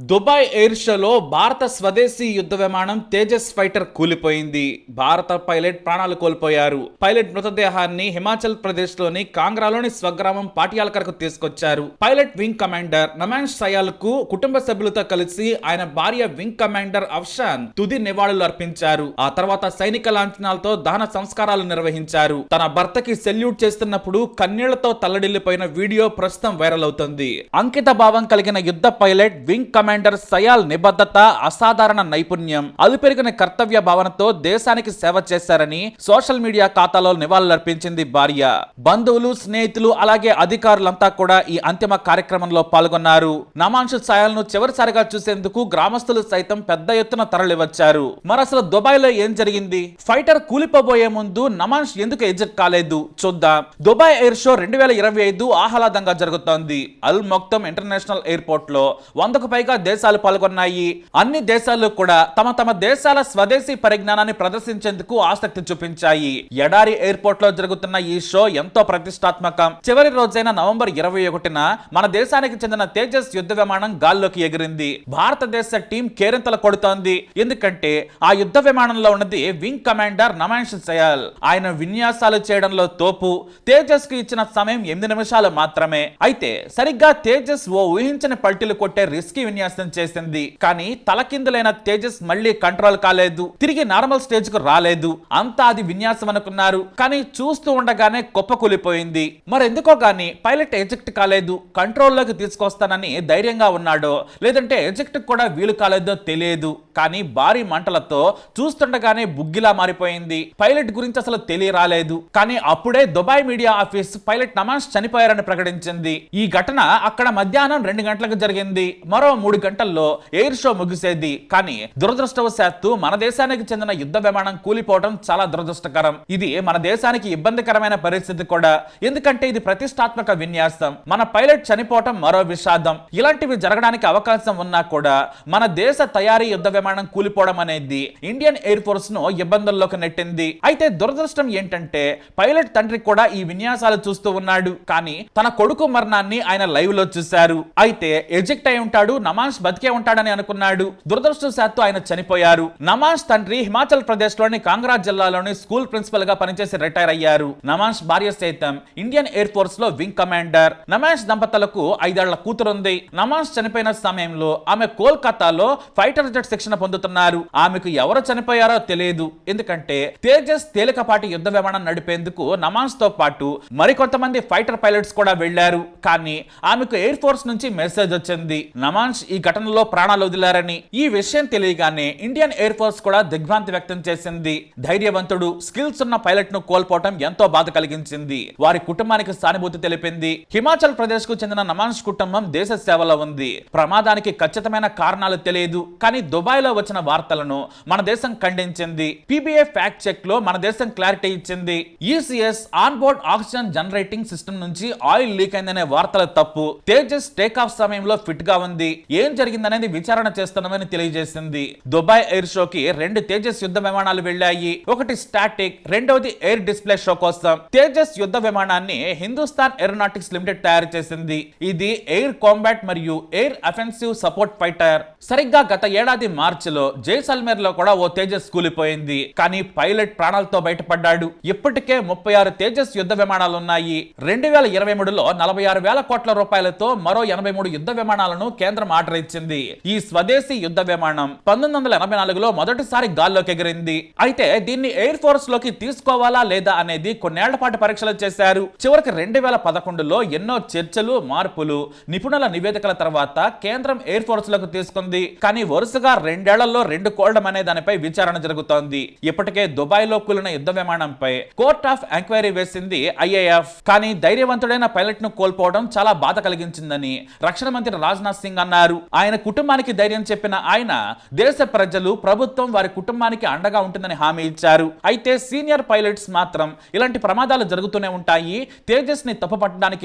Dubai air షోలో భారత స్వదేశీ యుద్ధ విమానం తేజస్ ఫైటర్ కూలిపోయింది. భారత పైలట్ ప్రాణాలు కోల్పోయారు. పైలట్ మృతదేహాన్ని హిమాచల్ ప్రదేశ్లోని కాంగ్రాలోని స్వగ్రామం పాటియాల్కర్కు తీసుకొచ్చారు. పైలట్ వింగ్ కమాండర్ నమాన్ సయాల్కు కుటుంబ సభ్యులతో కలిసి ఆయన భార్య వింగ్ కమాండర్ అఫ్షాన్ తుది నివాళులు అర్పించారు. ఆ తర్వాత సైనిక లాంఛనాలతో దహన సంస్కారాలు నిర్వహించారు. తన భర్తకి సెల్యూట్ చేస్తున్నప్పుడు కన్నీళ్ళతో తల్లడిల్లిపోయిన వీడియో ప్రస్తుతం వైరల్ అవుతుంది. అంకిత భావం కలిగిన యుద్ధ పైలట్ వింగ్ కమాండర్ సయాల్ నిబద్ధత అసాధారణ నైపుణ్యం. అదుపెరిగిన కర్తవ్య భావనతో దేశానికి సేవ చేశారని సోషల్ మీడియా ఖాతాలో నివాళులర్పించింది భార్య. బంధువులు స్నేహితులు అలాగే అధికారులంతా కూడా ఈ అంతిమ కార్యక్రమంలో పాల్గొన్నారు. నమాంశు సయాల్ను చివరిసారిగా చూసేందుకు గ్రామస్తులు సైతం పెద్ద ఎత్తున తరలివచ్చారు. మరి అసలు దుబాయ్లో ఏం జరిగింది? ఫైటర్ కూలిపోబోయే ముందు నమాన్స్ ఎందుకు ఎగ్జిట్ కాలేదు? చూద్దాం. దుబాయ్ ఎయిర్ షో రెండు వేల ఇరవై ఐదు ఆహ్లాదంగా జరుగుతోంది. అల్ మొక్తం ఇంటర్నేషనల్ ఎయిర్పోర్ట్లో వందకు పైగా దేశాలు పాల్గొన్నాయి. అన్ని దేశాలు కూడా తమ తమ దేశాల స్వదేశీ పరిజ్ఞానాన్ని ప్రదర్శించేందుకు ఆసక్తి చూపించాయి. ఎడారి ఎయిర్పోర్ట్లో జరుగుతున్న ఈ షో ఎంతో ప్రతిష్టాత్మకం. చివరి రోజైన నవంబర్ ఇరవై ఒకటిన మన దేశానికి చెందిన తేజస్ యుద్ధ విమానం గాల్లోకి ఎగిరింది. భారతదేశ టీం కేరింతలు కొడుతోంది. ఎందుకంటే ఆ యుద్ధ విమానంలో ఉన్నది వింగ్ కమాండర్ నమాంష్ సయాల్. ఆయన విన్యాసాలు చేయడంలో తోపు. తేజస్కు ఇచ్చిన సమయం ఎనిమిది నిమిషాలు మాత్రమే. అయితే సరిగ్గా తేజస్ ఓ ఊహించని పల్టీలు కొట్టే రిస్కీ విన్యాసం చేసింది. కానీ తలకిందులైన తేజస్ మళ్ళీ కంట్రోల్ కాలేదు. తిరిగి నార్మల్ స్టేజ్కు రాలేదు. అంతా అది విన్యాసం అనుకున్నారు. కానీ చూస్తూ ఉండగానే కుప్పకూలిపోయింది మరెందుకో గాని పైలట్ ఎజెక్ట్ కాలేదు. కంట్రోల్లోకి తీసుకొస్తానని ధైర్యంగా ఉన్నాడో లేదంటే ఎజెక్ట్ కూడా వీలు కాలేదో తెలియదు. కానీ భారీ మంటలతో చూస్తుండగానే బుగ్గిలా మారిపోయింది. పైలట్ గురించి అసలు తెలియరాలేదు. కానీ అప్పుడే దుబాయ్ మీడియా ఆఫీస్ పైలట్ నమాజ్ చనిపోయారని ప్రకటించింది. ఈ ఘటన అక్కడ మధ్యాహ్నం రెండు గంటలకు జరిగింది. మరో మూడు గంటల్లో ఎయిర్ షో ముగిసేది. కానీ దురదృష్టవశాత్తు మన దేశానికి చెందిన యుద్ధ విమానం కూలిపోవడం చాలా దురదృష్టకరం. ఇది మన దేశానికి ఇబ్బందికరమైన పరిస్థితి కూడా. ఎందుకంటే ఇది ప్రతిష్టాత్మక విన్యాసం. మన పైలట్ చనిపోవటం మరో విషాదం. ఇలాంటివి జరగడానికి అవకాశం ఉన్నా కూడా మన దేశ తయారీ యుద్ధ విమానం కూలిపోవడం అనేది ఇండియన్ ఎయిర్ ఫోర్స్ను ఇబ్బందుల్లోకి నెట్టింది. అయితే దురదృష్టం ఏంటంటే పైలట్ తండ్రి కూడా ఈ విన్యాసాలు చూస్తూ ఉన్నాడు. కానీ తన కొడుకు మరణాన్ని ఆయన లైవ్లో చూశారు. అయితే ఎజెక్ట్ అయి ఉంటాడు నమాజ్ బతికే ఉంటాడని అనుకున్నాడు. దురదృష్టవశాత్తు ఆయన చనిపోయారు. నమాజ్ తండ్రి హిమాచల్ ప్రదేశ్లోని కాంగ్రా జిల్లాలోని స్కూల్ ప్రిన్సిపల్గా పనిచేసి రిటైర్ అయ్యారు. నమాజ్ భార్య సైతం ఇండియన్ ఎయిర్ ఫోర్స్లో వింగ్ కమాండర్. నమాజ్ దంపతులకు ఐదేళ్ళ కూతురుంది. నమాజ్ చనిపోయిన సమయంలో ఆమె కోల్కతాలో ఫైటర్ జెట్ శిక్షణ పొందుతున్నారు. ఆమెకు ఎవరు చనిపోయారో తెలియదు ఎందుకంటే తేజస్ తేలికపాటి యుద్ధ విమానం నడిపేందుకు నమాజ్తో పాటు మరికొంతమంది ఫైటర్ పైలట్స్ కూడా వెళ్ళారు కానీ ఆమెకు ఎయిర్ ఫోర్స్ నుంచి మెసేజ్ వచ్చింది. నమాజ్ ఈ ఘటనలో ప్రాణాలు వదిలారని ఈ విషయం తెలియగానే ఇండియన్ ఎయిర్ ఫోర్స్ కూడా దిగ్భ్రాంతి వ్యక్తం చేసింది. ధైర్యవంతుడు స్కిల్స్ ఉన్న పైలట్ను కోల్పోవటం ఎంతో బాధ కలిగించింది. వారి కుటుంబానికి సానుభూతి తెలిపింది. హిమాచల్ ప్రదేశ్కు చెందిన నమాన్స్ కుటుంబం దేశ సేవలో ఉంది. ప్రమాదానికి ఖచ్చితమైన కారణాలు తెలియదు. కానీ దుబాయ్లో వచ్చిన వార్తలను మన దేశం ఖండించింది. పీబీఏ ఫ్యాక్ట్ చెక్లో మన దేశం క్లారిటీ ఇచ్చింది. ECS on board oxygen generating system నుంచి ఆయిల్ లీక్ అయిందనే వార్తల తప్పు. తేజస్ టేక్ ఆఫ్ సమయంలో ఫిట్గా ఉంది. ఏ జరిగిందనేది విచారణ చేస్తున్నామని తెలియజేసింది. దుబాయ్ ఎయిర్ షోకి రెండు తేజస్ యుద్ధ విమానాలు వెళ్ళాయి. ఒకటి స్టాటిక్ రెండవది ఎయిర్ డిస్ప్లే షో కోసం. తేజస్ యుద్ధ విమానాన్ని హిందుస్థాన్ ఏరోనాటిక్స్ లిమిటెడ్ తయారు చేసింది. ఇది ఎయిర్ కాంబాట్ మరియు ఎయిర్ అఫెన్సివ్ సపోర్ట్ ఫైటర్. సరిగ్గా గత ఏడాది మార్చిలో జైసల్మేర్లో కూడా ఓ తేజస్ కూలిపోయింది. కానీ పైలట్ ప్రాణాలతో బయటపడ్డాడు. ఇప్పటికే ముప్పై ఆరు తేజస్ యుద్ధ విమానాలు ఉన్నాయి రెండు వేల ఇరవై మూడులో నలభై ఆరు వేల కోట్ల రూపాయలతో మరో ఎనభై మూడు యుద్ధ విమానాలను కేంద్రం ఆర్డర్ ఇచ్చింది. ఈ స్వదేశీ యుద్ధ విమానం పంతొమ్మిది వందల ఎనభై నాలుగులో మొదటిసారి గాల్లోకి ఎగిరింది. అయితే దీన్ని ఎయిర్ ఫోర్స్లోకి తీసుకోవాలా లేదా అనేది కొన్నేళ్ళ పాటు పరీక్షలు చేశారు. చివరికి రెండు వేల పదకొండులో ఎన్నో చర్చలు మార్పులు నిపుణుల నివేదికల తర్వాత కేంద్రం ఎయిర్ ఫోర్స్లోకి తీసుకుంది. కానీ వరుసగా రెండేళ్ళలో రెండు కోల్డం అనే దానిపై విచారణ జరుగుతోంది. ఇప్పటికే దుబాయ్లో కూలిన యుద్ధ విమానంపై కోర్ట్ ఆఫ్ ఎంక్వైరీ వేసింది ఐఏఎఫ్. కానీ ధైర్యవంతుడైన పైలట్ను కోల్పోవడం చాలా బాధ కలిగించిందని రక్షణ మంత్రి రాజ్నాథ్ సింగ్ అన్నారు. ఆయన కుటుంబానికి ధైర్యం చెప్పిన ఆయన దేశ ప్రజలు ప్రభుత్వం వారి కుటుంబానికి అండగా ఉంటుందని హామీ ఇచ్చారు. అయితే సీనియర్ పైలట్స్ మాత్రం ఇలాంటి ప్రమాదాలు జరుగుతూనే ఉంటాయి. తేజస్ని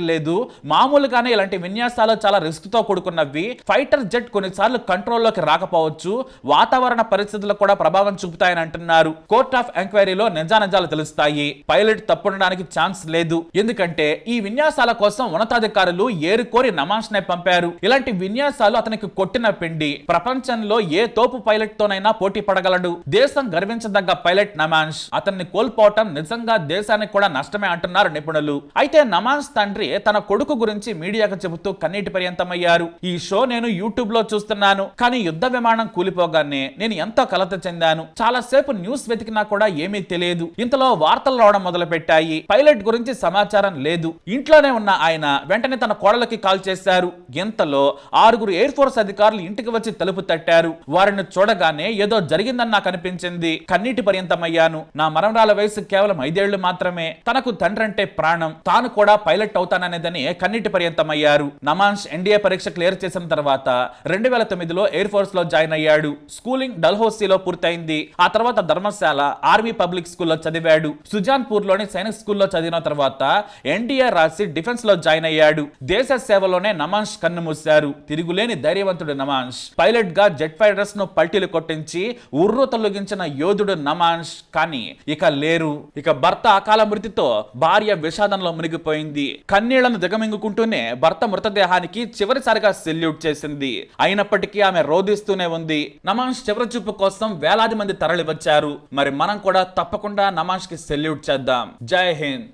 లేదు. మామూలుగానే ఇలాంటి విన్యాసాలు చాలా రిస్క్తో కూడుకున్నవి. ఫైటర్ జెట్ కొన్నిసార్లు కంట్రోల్లోకి రాకపోవచ్చు. వాతావరణ పరిస్థితులు కూడా ప్రభావం చూపుతాయని అంటున్నారు. కోర్ట్ ఆఫ్ ఎంక్వైరీలో నిజానిజాలు తెలుస్తాయి. పైలట్ తప్పుడడానికి ఛాన్స్ లేదు. ఎందుకంటే ఈ విన్యాసాల కోసం ఉన్నతాధికారులు ఏరుకోరి నమాజ్ నే పంపారు. ఇలాంటి విన్యాసాలు అతనికి కొట్టిన పిండి ప్రపంచంలో ఏ తోపు పైలట్ తోనైనా పోటీ పడగలడు. దేశం గర్వించదగ్గ పైలట్ నమాన్స్. అతన్ని కోల్పోవటం నిజంగా దేశానికి కూడా నష్టమే అంటున్నారు నిపుణులు. అయితే నమాన్స్ తండ్రి తన కొడుకు గురించి మీడియాకు చెబుతూ కన్నీటి పర్యంతమయ్యారు. ఈ షో నేను యూట్యూబ్లో చూస్తున్నాను. కానీ యుద్ధ విమానం కూలిపోగానే నేను ఎంతో కలత చెందాను. చాలా సేపు న్యూస్ వెతికినా కూడా ఏమీ తెలియదు. ఇంతలో వార్తలు రావడం మొదలు పెట్టాయి పైలట్ గురించి సమాచారం లేదు. ఇంట్లోనే ఉన్న ఆయన వెంటనే తన కోడలకి కాల్ చేశారు. ఇంతలో ఆరుగురు ఎయిర్ ఫోర్స్ అధికారులు ఇంటికి వచ్చి తలుపు తట్టారు. వారిని చూడగానే ఏదో జరిగిందని నాకు అనిపించింది. కన్నీటి పర్యంతమయ్యాను. నా మరణాల వయసు కేవలం ఐదేళ్ళు మాత్రమే. తనకు తండ్రి అంటే ప్రాణం. తాను కూడా పైలట్ అవుతాననేదని కన్నీటి పర్యంతమయ్యారు. నమాన్స్ ఎన్డీఏ పరీక్ష క్లియర్ చేసిన తర్వాత రెండు వేల తొమ్మిదిలో ఎయిర్ ఫోర్స్లో జాయిన్ అయ్యాడు. స్కూలింగ్ డల్హౌసీలో పూర్తయింది. ఆ తర్వాత ధర్మశాల ఆర్మీ పబ్లిక్ స్కూల్లో చదివాడు. సుజాన్పూర్లోని సైనిక్ స్కూల్లో చదివిన తర్వాత ఎన్డీఏ రాసి డిఫెన్స్లో జాయిన్ అయ్యాడు. దేశ సేవలోనే నమాన్స్ కన్నుమూశారు తిరుగులేని ధైర్యవంతుడు నమాన్స్. పైలట్గా జెట్ ఫైటర్స్ను పల్టీలు కొట్టించి ఉర్రు తొలగించిన యోధుడు నమాన్స్. కానీ ఇక లేరు. ఇక భర్త అకాల మృతితో భార్య విషాదంలో మునిగిపోయింది. కన్నీళ్ళను దిగమింగుకుంటూనే భర్త మృతదేహానికి చివరిసారిగా సెల్యూట్ చేసింది. అయినప్పటికీ ఆమె రోధిస్తూనే ఉంది. నమాన్స్ చివరి చూపు కోసం వేలాది మంది తరలి వచ్చారు మరి మనం కూడా తప్పకుండా నమాన్స్కి సెల్యూట్ చేద్దాం. జై హింద్.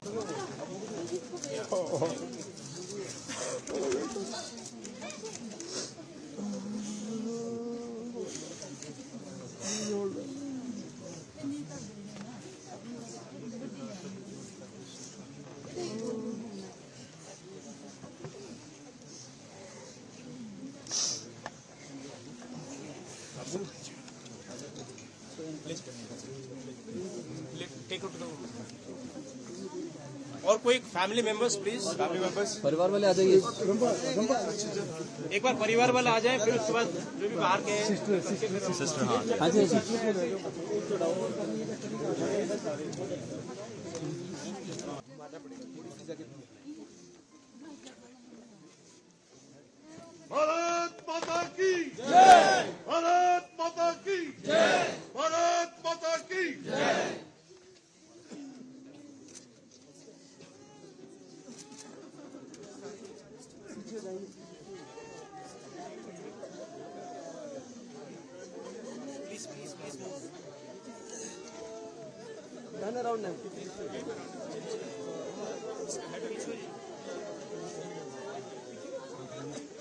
और कोई family members please family members परिवार वाले आ जाइए। एक बार परिवार वाले आ जाए फिर उसके बाद जो भी बाहर के सिस्टर हाँ हाँ जी हाँ जी। भारत माता की जय। भारत माता की जय। around them. Keep around.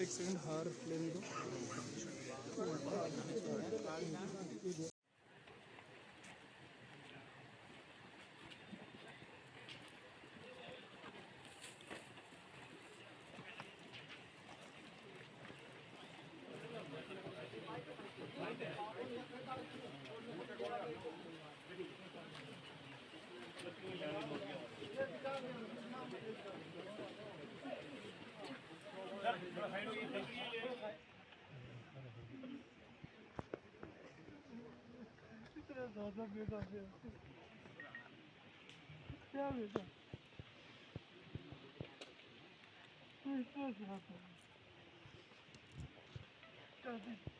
एक सेकंड हार लेने दो Adam bir adam bir. daha, bir daha bir daha, bir daha bir Ne yapıyorsun? Ne istiyorsun? Hadi.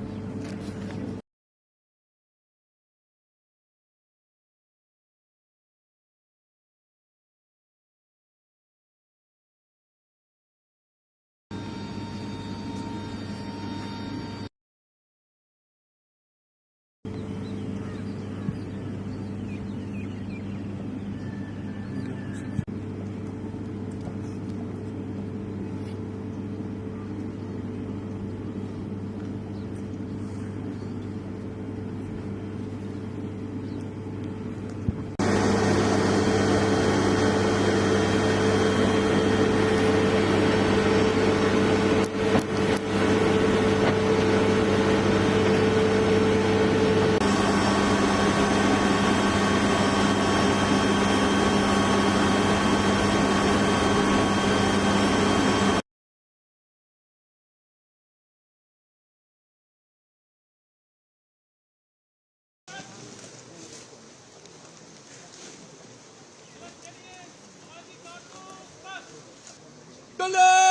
Dale!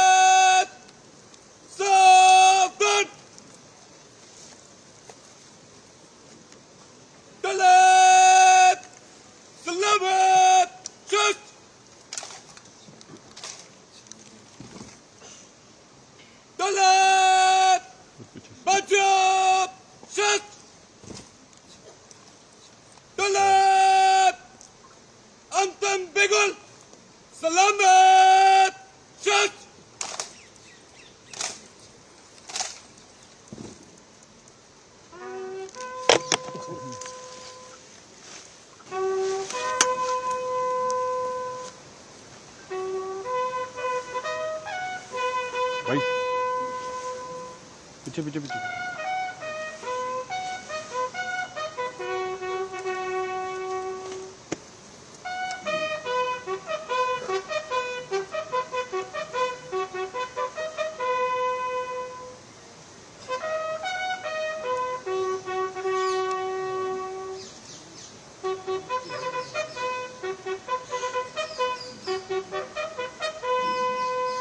chupi, chupi, chupi.